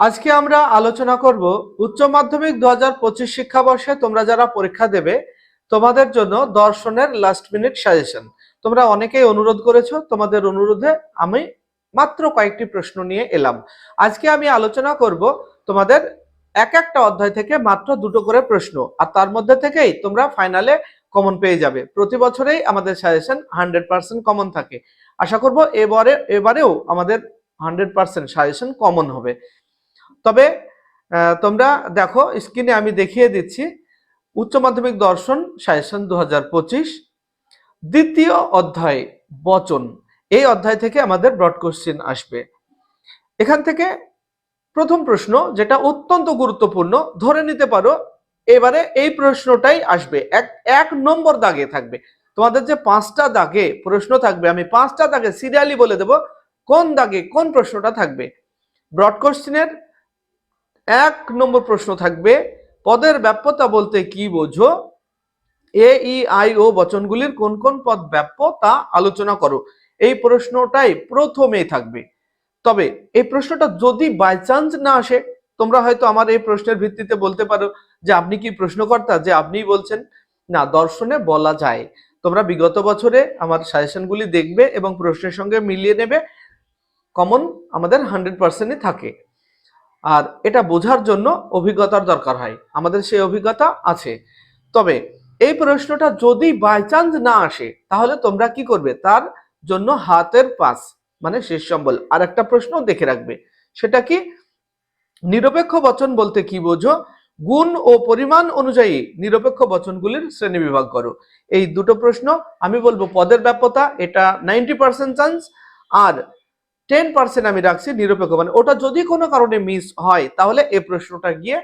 আজকে আমরা আলোচনা করব উচ্চ মাধ্যমিক দু হাজার পঁচিশ শিক্ষাবর্ষে তোমরা যারা পরীক্ষা দেবে, তোমাদের জন্য দর্শনের লাস্ট মিনিট সাজেশন তোমরা অনেকেই অনুরোধ করেছ, তোমাদের অনুরোধে আমি মাত্র কয়েকটি প্রশ্ন নিয়ে এলাম। আজকে আমি আলোচনা করব তোমাদের এক একটা অধ্যায় থেকে মাত্র দুটো করে প্রশ্ন, আর তার মধ্যে থেকেই তোমরা ফাইনালে কমন পেয়ে যাবে। প্রতি বছরেই আমাদের সাজেশন হান্ড্রেড পার্সেন্ট কমন থাকে। আশা করব এবারে, এবারেও আমাদের হান্ড্রেড পার্সেন্ট সাজেশন কমন হবে। তবে তোমরা দেখো স্ক্রিনে আমি দেখিয়ে দিচ্ছি। উচ্চ মাধ্যমিক দর্শন, সাজেশন দু হাজার পঁচিশ। দ্বিতীয় অধ্যায়, বচন। এই অধ্যায় থেকে আমাদের ব্রড কোশ্চেন আসবে। এখান থেকে প্রথম প্রশ্ন, যেটা অত্যন্ত গুরুত্বপূর্ণ, ধরে নিতে পারো, এবারে এই প্রশ্নটাই আসবে। এক এক নম্বর দাগে থাকবে। তোমাদের যে পাঁচটা দাগে প্রশ্ন থাকবে, আমি পাঁচটা দাগে সিরিয়ালি বলে দেব, কোন দাগে কোন প্রশ্নটা থাকবে। ব্রড কোশ্চেনের এক নম্বর প্রশ্ন থাকবে, পদের ব্যাপ্যতা বলতে কি বোঝো? এ, ই, আই, ও বচনগুলির কোন কোন পদ ব্যাপ্য তা আলোচনা করো। এই প্রশ্নটাই প্রথমে থাকবে। তবে এই প্রশ্নটা যদি বাই চান্স না আসে, তোমরা হয়তো আমার এই প্রশ্নের ভিত্তিতে বলতে পারো যে আপনি কি প্রশ্নকর্তা, যে আপনিই বলছেন। না, দর্শনে বলা যায়। তোমরা বিগত বছরে আমার সাজেশনগুলি দেখবে এবং প্রশ্নের সঙ্গে মিলিয়ে নেবে। কমন আমাদের হান্ড্রেড পার্সেন্টই থাকে। আর এটা বোঝার জন্য অভিজ্ঞতার দরকার হয়। আমাদের সেই অভিজ্ঞতা আছে। তবে এই প্রশ্নটা যদি বাই চান্স না আসে, তাহলে তোমরা কি করবে? তার জন্য হাতের পাস মানে শেষ সম্বল। আর একটা প্রশ্ন দেখে রাখবে। সেটা কি? নিরপেক্ষ বচন বলতে কি বোঝো? গুণ ও পরিমাণ অনুযায়ী নিরপেক্ষ বচনগুলির শ্রেণি বিভাগ করো। এই দুটো প্রশ্ন আমি বলব পদের ব্যাপ্যতা, এটা নাইনটি পার্সেন্ট চান্স আর টেন পার্সেন্ট আমি রাখছি নিরপেক্ষ। মানে ওটা যদি কোনো কারণে মিস হয়, তাহলে এই প্রশ্নটা গিয়ে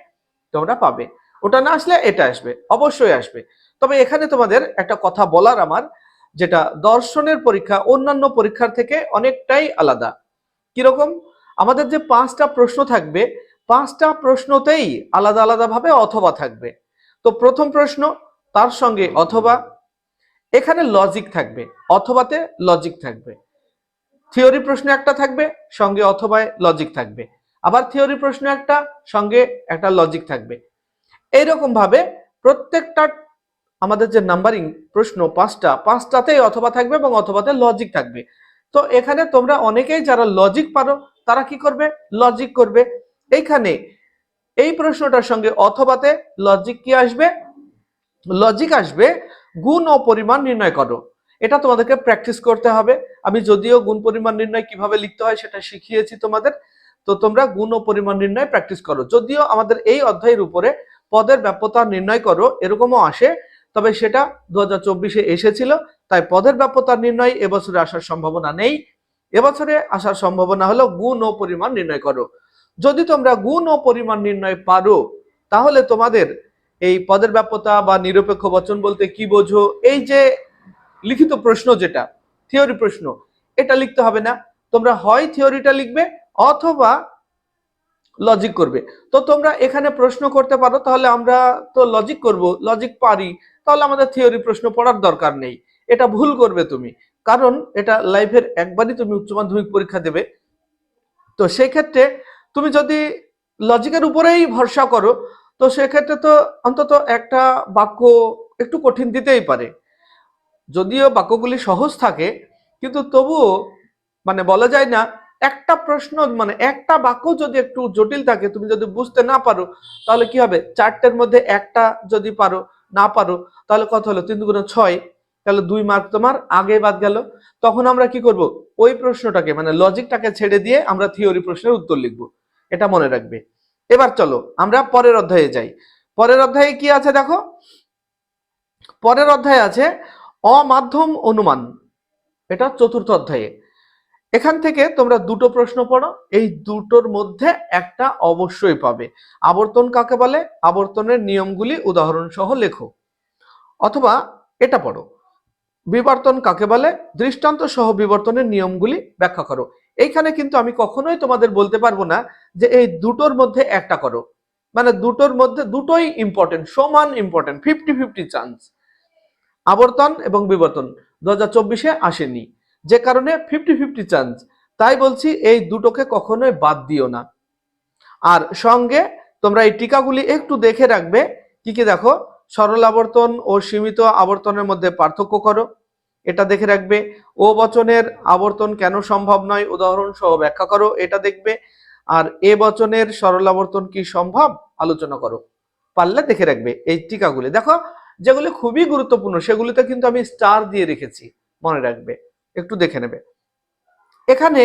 তোমরা পাবে। ওটা না আসলে এটা আসবে, অবশ্যই আসবে। তবে এখানে তোমাদের একটা কথা বলার আমার, যেটা দর্শনের পরীক্ষা, অন্যান্য পরীক্ষার থেকে অনেকটাই আলাদা। কীরকম? আমাদের যে পাঁচটা প্রশ্ন থাকবে, পাঁচটা প্রশ্নতেই আলাদা আলাদা ভাবে অথবা থাকবে। তো প্রথম প্রশ্ন, তার সঙ্গে অথবা। এখানে লজিক থাকবে, অথবাতে লজিক থাকবে। থিওরি প্রশ্ন একটা থাকবে, সঙ্গে অথবা লজিক থাকবে। আবার থিওরি প্রশ্ন একটা, সঙ্গে একটা লজিক থাকবে। এইরকম ভাবে প্রত্যেকটা আমাদের যে নাম্বারিং প্রশ্ন পাঁচটা, পাঁচটাতেই অথবা থাকবে এবং অথবাতে লজিক থাকবে। তো এখানে তোমরা অনেকেই যারা লজিক পারো, তারা কি করবে? লজিক করবে। এইখানে এই প্রশ্নটার সঙ্গে অথবাতে লজিক কি আসবে? লজিক আসবে, গুণ ও পরিমাণ নির্ণয় করো। এটা তোমাদেরকে প্র্যাকটিস করতে হবে। আমি যদিও গুণ পরিমাণ নির্ণয় কীভাবে লিখতে হয় সেটা শিখিয়েছি তোমাদের। তো তোমরা গুণ ও পরিমাণ নির্ণয় প্র্যাকটিস করো। যদিও আমাদের এই অধ্যায়ের উপরে পদের ব্যাপ্যতা নির্ণয় করো, এরকমও আসে, তবে সেটা দু হাজার এসেছিল, তাই পদের ব্যাপ্যতা নির্ণয় এবছরে আসার সম্ভাবনা নেই। এবছরে আসার সম্ভাবনা হলো গুণ ও পরিমাণ নির্ণয় করো। যদি তোমরা গুণ ও পরিমাণ নির্ণয় পারো, তাহলে তোমাদের এই পদের ব্যাপ্যতা বা নিরপেক্ষ বচন বলতে কি বোঝো? এই যে লিখিত প্রশ্ন যেটা, থিওরি প্রশ্ন, এটা লিখতে হবে না। তোমরা হয় থিওরিটা লিখবে অথবা লজিক করবে। তো তোমরা এখানে প্রশ্ন করতে পারো, তাহলে আমরা তো লজিক করব লজিক পারি, তাহলে আমাদের থিওরি প্রশ্ন পড়ার দরকার নেই। এটা ভুল করবে তুমি, কারণ এটা লাইফের একবারই তুমি উচ্চ মাধ্যমিক পরীক্ষা দেবে। তো সেই ক্ষেত্রে তুমি যদি লজিকের উপরেই ভরসা করো, তো সেক্ষেত্রে তো অন্তত একটা বাক্য একটু কঠিন দিতেই পারে। যদিও বাক্যগুলি সহজ থাকে, কিন্তু তবুও মানে বলা যায় না, একটা প্রশ্ন মানে একটা বাক্য যদি একটু জটিল থাকে, তুমি যদি বুঝতে না পারো, তাহলে কি হবে? চারটের মধ্যে একটা যদি পারো, না পারো, তাহলে কত হলো? তিন দুগুণ ছয়, তাহলে দুই মার্ক তোমার আগে বাদ গেল। তখন আমরা কি করব? ওই প্রশ্নটাকে মানে লজিকটাকে ছেড়ে দিয়ে আমরা থিওরি প্রশ্নের উত্তর লিখব। এটা মনে রাখবে। এবার চলো, আমরা পরের অধ্যায়ে যাই। পরের অধ্যায়ে কি আছে দেখো? পরের অধ্যায়ে আছে অমাধ্যম অনুমান। এটা চতুর্থ অধ্যায়ে। এখান থেকে তোমরা দুটো প্রশ্ন পড়ো, এই দুটোর মধ্যে একটা অবশ্যই পাবে। আবর্তন কাকে বলে? আবর্তনের নিয়মগুলি উদাহরণ সহ লেখো। অথবা এটা পড়ো, বিবর্তন কাকে বলে? দৃষ্টান্ত সহ বিবর্তনের নিয়মগুলি ব্যাখ্যা করো। এইখানে কিন্তু আমি কখনোই তোমাদের বলতে পারব না যে এই দুটোর মধ্যে একটা করো। মানে দুটোর মধ্যে দুটোই ইম্পর্টেন্ট সমান ইম্পর্টেন্ট ফিফটি ফিফটি চান্স আবর্তন এবং বিবর্তন দু হাজার চব্বিশে আসেনি। যে কারণে ফিফটি ফিফটি চান্স তাই বলছি এই দুটোকে কখনোই বাদ দিও না। আর সঙ্গে তোমরা এই টিকাগুলি একটু দেখে রাখবে। কি কি দেখো? সরল আবর্তন ও সীমিত আবর্তনের মধ্যে পার্থক্য করো। এটা দেখে রাখবে। ও বচনের আবর্তন কেন সম্ভব নয়? উদাহরণ সহ ব্যাখ্যা করো, এটা দেখবে। আর এ বচনের সরল আবর্তন কি সম্ভব? আলোচনা করো। পারলে দেখে রাখবে এই টিকাগুলি। দেখো যেগুলি খুবই গুরুত্বপূর্ণ, সেগুলিতে কিন্তু আমি স্টার দিয়ে রেখেছি, মনে রাখবে, একটু দেখে নেবে। এখানে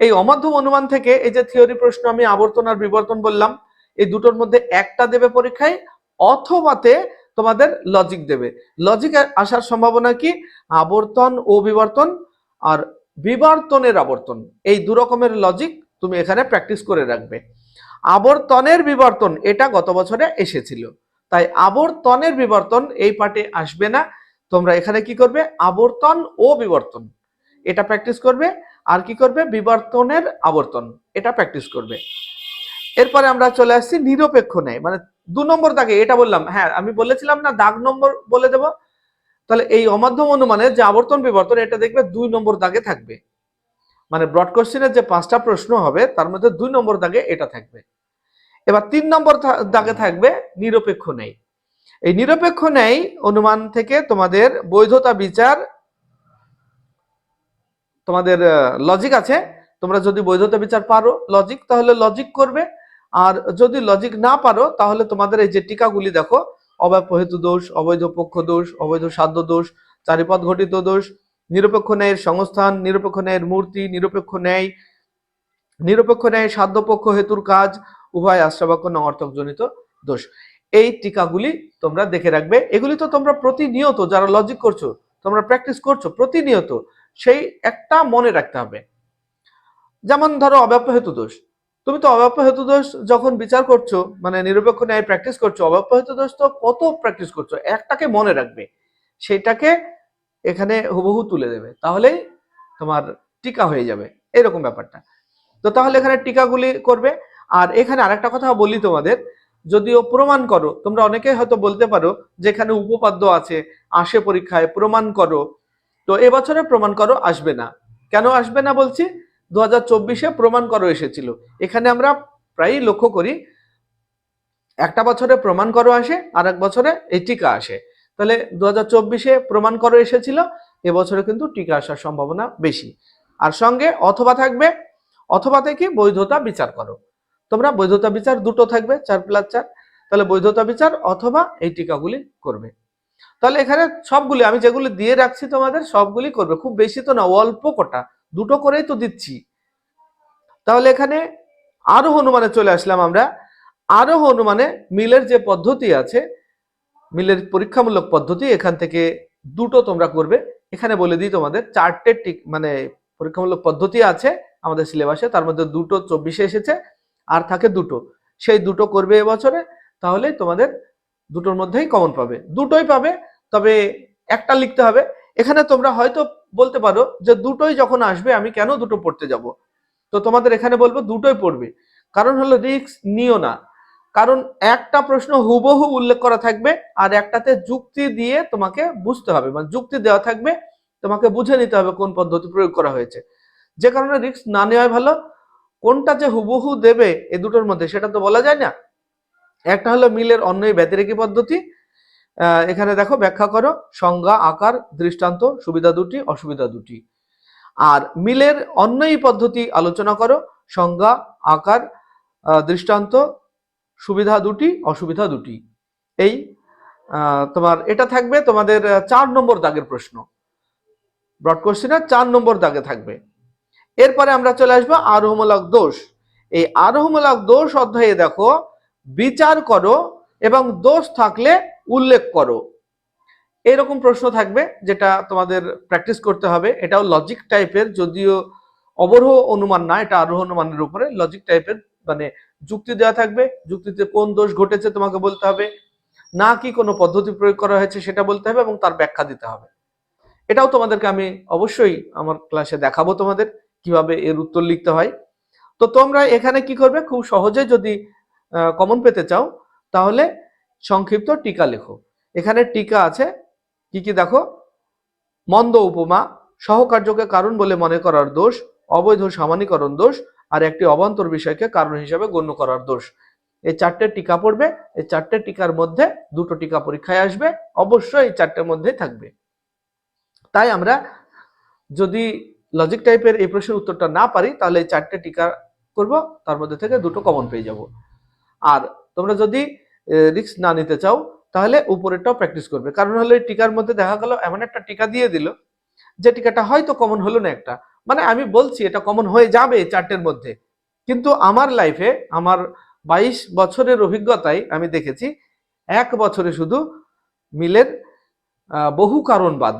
এই অমাধ্যম অনুমান থেকে এই যে থিওরি প্রশ্ন, আমি আবর্তন আর বিবর্তন বললাম, এই দুটোর মধ্যে একটা দেবে পরীক্ষায়, অথবাতে তোমাদের লজিক দেবে। লজিক আসার সম্ভাবনা কি? আবর্তন ও বিবর্তন আর বিবর্তনের আবর্তন, এই দু রকমের লজিক তুমি এখানে প্র্যাকটিস করে রাখবে। আবর্তনের বিবর্তন, এটা গত বছরে এসেছিল। তাই আবর্তনের বিবর্তন এই পার্টে আসবে না। তোমরা এখানে কি করবে? আবর্তন ও বিবর্তন। এটা প্র্যাকটিস করবে। আর কি করবে? বিবর্তনের আবর্তন। এটা প্র্যাকটিস করবে। এরপরে আমরা চলে আসছি নিরপেক্ষ ন্যায়। মানে দু নম্বর দাগে এটা বললাম। হ্যাঁ আমি বলেছিলাম না, দাগ নম্বর বলে দেব। তাহলে এই অমাধ্যম অনুমানে যে আবর্তন বিবর্তন, এটা দেখবে দুই নম্বর দাগে থাকবে। মানে ব্রড কোশ্চেনের যে পাঁচটা প্রশ্ন হবে, তার মধ্যে দুই নম্বর দাগে এটা থাকবে। এবার তিন নম্বর দাগে থাকবে নিরপেক্ষ নেই এই নিরপেক্ষ ন্যায় অনুমান থেকে তোমাদের বৈধতা বিচার, তোমাদের লজিক আছে। তোমরা যদি বৈধতা বিচার পারো লজিক তাহলে লজিক করবে। আর যদি লজিক না পারো, তাহলে তোমাদের এই যে টিকাগুলি দেখো অব্যপহেতু দোষ, অবৈধ পক্ষ দোষ, অবৈধ সাধ্য দোষ চারিপদ ঘটিত দোষ, নিরপেক্ষ ন্যায়ের সংস্থান, নিরপেক্ষ ন্যায়ের মূর্তি, নিরপেক্ষ ন্যায় নিরপেক্ষ ন্যায় সাধ্য পক্ষ হেতুর কাজ উভয় আশ্রাবাক্য নর্থক জনিত দোষ। এই টিকাগুলি তোমরা দেখে রাখবে। এগুলি তো তোমরা প্রতিনিয়ত যারা লজিক করছ, তোমরা প্র্যাকটিস করছ প্রতিনিয়ত, সেই একটা মনে রাখতে হবে। যেমন ধরো অব্যাপ্য হেতু দোষ। তুমি তো অব্যাপ্য হেতু দোষ যখন বিচার করছ মানে নিরপেক্ষ ন্যায় প্র্যাকটিস করছ, অব্যাপ্য হেতু দোষ তো কত প্র্যাকটিস করছ? একটাকে মনে রাখবে। সেটাকে এখানে হুবহু তুলে দেবে। তাহলেই তোমার টিকা হয়ে যাবে। এরকম ব্যাপারটা। তো তাহলে এখানে টিকাগুলি করবে। আর এখানে আরেকটা কথা বলি তোমাদের, যদিও প্রমাণ করো, তোমরা অনেকে হয়তো বলতে পারো যে এখানে উপপাদ্য আছে, আসে পরীক্ষায় প্রমাণ করো, তো এবছরে প্রমাণ করো আসবে না। কেন আসবে না বলছি? দু হাজার চব্বিশে প্রমাণ করো এসেছিল। এখানে আমরা প্রায়ই লক্ষ্য করি, একটা বছরে প্রমাণ করো আসে আর এক বছরে এই টিকা আসে। তাহলে দু হাজার চব্বিশে প্রমাণ করো এসেছিল, এবছরে কিন্তু টিকা আসার সম্ভাবনা বেশি। আর সঙ্গে অথবা থাকবে অথবা থেকে বৈধতা বিচার করো। তোমরা বৈধতা বিচার দুটো থাকবে, চার প্লাস চার। তাহলে বৈধতা বিচার অথবা এই টিকাগুলি করবে। তাহলে এখানে সবগুলি, আমি যেগুলি দিয়ে রাখছি তোমাদের, সবগুলি করবে। খুব বেশি তো না, অল্প কটা। দুটো করেই তো দিচ্ছি। তাহলে এখানে আরও হনুমানে চলে আসলাম আমরা। আরও হনুমানে মিলের যে পদ্ধতি আছে, মিলের পরীক্ষামূলক পদ্ধতি, এখান থেকে দুটো তোমরা করবে। এখানে বলে দিই তোমাদের, চারটে টিক মানে পরীক্ষামূলক পদ্ধতি আছে আমাদের সিলেবাসে তার মধ্যে দুটো চব্বিশে এসেছে। আর থাকে দুটো। সেই দুটো করবে এবছরে, তাহলে তোমাদের দুটোর মধ্যেই কমন পাবে। দুটোই পাবে, তবে একটা লিখতে হবে। এখানে তোমরা হয়তো বলতে পারো যে দুটোই যখন আসবে, আমি কেন দুটো পড়তে যাব? তো তোমাদের এখানে বলব দুটোই পড়বে। কারণ হলো রিক্স নিও না। কারণ একটা প্রশ্ন হুবহু উল্লেখ করা থাকবে আর একটাতে যুক্তি দিয়ে তোমাকে বুঝতে হবে। মানে যুক্তি দেওয়া থাকবে, তোমাকে বুঝে নিতে হবে কোন পদ্ধতি প্রয়োগ করা হয়েছে। যে কারণে রিস্ক না নেওয়াই ভালো কোনটা যে হুবহু দেবে এ দুটোর মধ্যে, সেটা তো বলা যায় না। একটা হলো মিলের অন্যই ব্যতিরেকি পদ্ধতি। এখানে দেখো ব্যাখ্যা করো, সংজ্ঞা, আকার, দৃষ্টান্ত, সুবিধা দুটি, অসুবিধা দুটি। আর মিলের অন্যই পদ্ধতি আলোচনা করো, সংজ্ঞা, আকার দৃষ্টান্ত, সুবিধা দুটি, অসুবিধা দুটি। এই তোমার এটা থাকবে তোমাদের চার নম্বর দাগের প্রশ্ন। ব্রড কোশ্চেনের চার নম্বর দাগে থাকবে। এরপরে আমরা চলে আসব আরোহমূলক দোষ। এই আরোহমূলক দোষ অধ্যায়ে দেখো, বিচার করো এবং দোষ থাকলে উল্লেখ করো। এরকম প্রশ্ন থাকবে যেটা তোমাদের প্র্যাকটিস করতে হবে। এটাও লজিক টাইপের যদিও অবরোহ অনুমান না, এটা আরোহ অনুমানের উপরে। লজিক টাইপের মানে যুক্তি দেওয়া থাকবে। যুক্তিতে কোন দোষ ঘটেছে তোমাকে বলতে হবে। না কি কোনো পদ্ধতি প্রয়োগ করা হয়েছে সেটা বলতে হবে এবং তার ব্যাখ্যা দিতে হবে। এটাও তোমাদেরকে আমি অবশ্যই আমার ক্লাসে দেখাবো তোমাদের। কীভাবে এর উত্তর লিখতে হয়। তো তোমরা এখানে কি করবে? খুব সহজে যদি কমন পেতে চাও, তাহলে সংক্ষিপ্ত টিকা লেখো। এখানে টিকা আছে, কি কি দেখো? মন্দ উপমা, সহকার্যকে কারণ বলে মনে করার দোষ, অবৈধ সামানীকরণ দোষ, আর একটি অবান্তর বিষয়কে কারণ হিসাবে গণ্য করার দোষ। এই চারটে টিকা পড়বে, এই চারটে টিকার মধ্যে দুটো টিকা পরীক্ষায় আসবে, অবশ্যই এই চারটের মধ্যেই থাকবে। তাই আমরা যদি লজিক টাইপের এই প্রশ্নের উত্তরটা না পারি, তাহলে চারটে টিকা করব, তার মধ্যে থেকে দুটো কমন পেয়ে যাব। আর তোমরা যদি রিস্ক না নিতে চাও, তাহলে উপরেরটাও প্র্যাকটিস করবে। কারণ হলো টিকার মধ্যে দেখা গেল, এমন একটা টিকা দিয়ে দিল, যে টিকাটা হয়তো কমন হলো না একটা। মানে আমি বলছি, এটা কমন হয়ে যাবে চারটের মধ্যে। কিন্তু আমার লাইফে আমার বাইশ বছরের অভিজ্ঞতায় আমি দেখেছি, এক বছরে শুধু মিলের বহু কারণবাদ।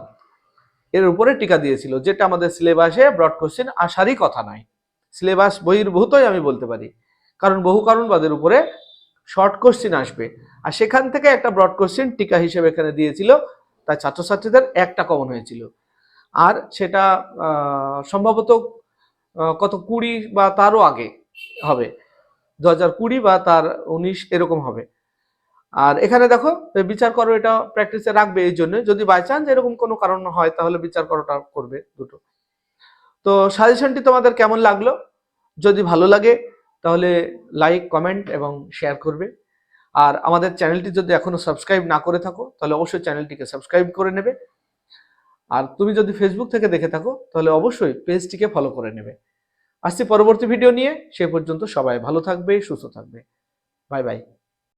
এর উপরে টিকা দিয়েছিল, যেটা আমাদের সিলেবাসে ব্রড কোশ্চেন আসারই কথা নয় সিলেবাস বহির্ভূতই আমি বলতে পারি, কারণ বহু কারণবাদের উপরে শর্ট কোশ্চেন আসবে। আর সেখান থেকে একটা ব্রড কোশ্চেন টিকা হিসেবে এখানে দিয়েছিল, তাই ছাত্রছাত্রীদের একটা কমন হয়েছিল। আর সেটা সম্ভবত কত কুড়ি বা তারও আগে হবে। দু হাজার কুড়ি বা তার উনিশ এরকম হবে। আর এখানে দেখো বিচার করো এটা প্র্যাকটিসে রাখবে এই জন্য। যদি বাই চান্স এরকম কোনো কারণ হয়, তাহলে বিচার করোটা করবে দুটো। তো সাজেশনটি তোমাদের কেমন লাগল? যদি ভালো লাগে, তাহলে লাইক কমেন্ট এবং শেয়ার করবে। আর আমাদের চ্যানেলটি যদি এখনও সাবস্ক্রাইব না করে থাকো, তাহলে অবশ্যই চ্যানেলটিকে সাবস্ক্রাইব করে নেবে। আর তুমি যদি ফেসবুক থেকে দেখে থাকো, তাহলে অবশ্যই পেজটিকে ফলো করে নেবে। আসছি পরবর্তী ভিডিও নিয়ে। সে পর্যন্ত সবাই ভালো থাকবে, সুস্থ থাকবে। Bye bye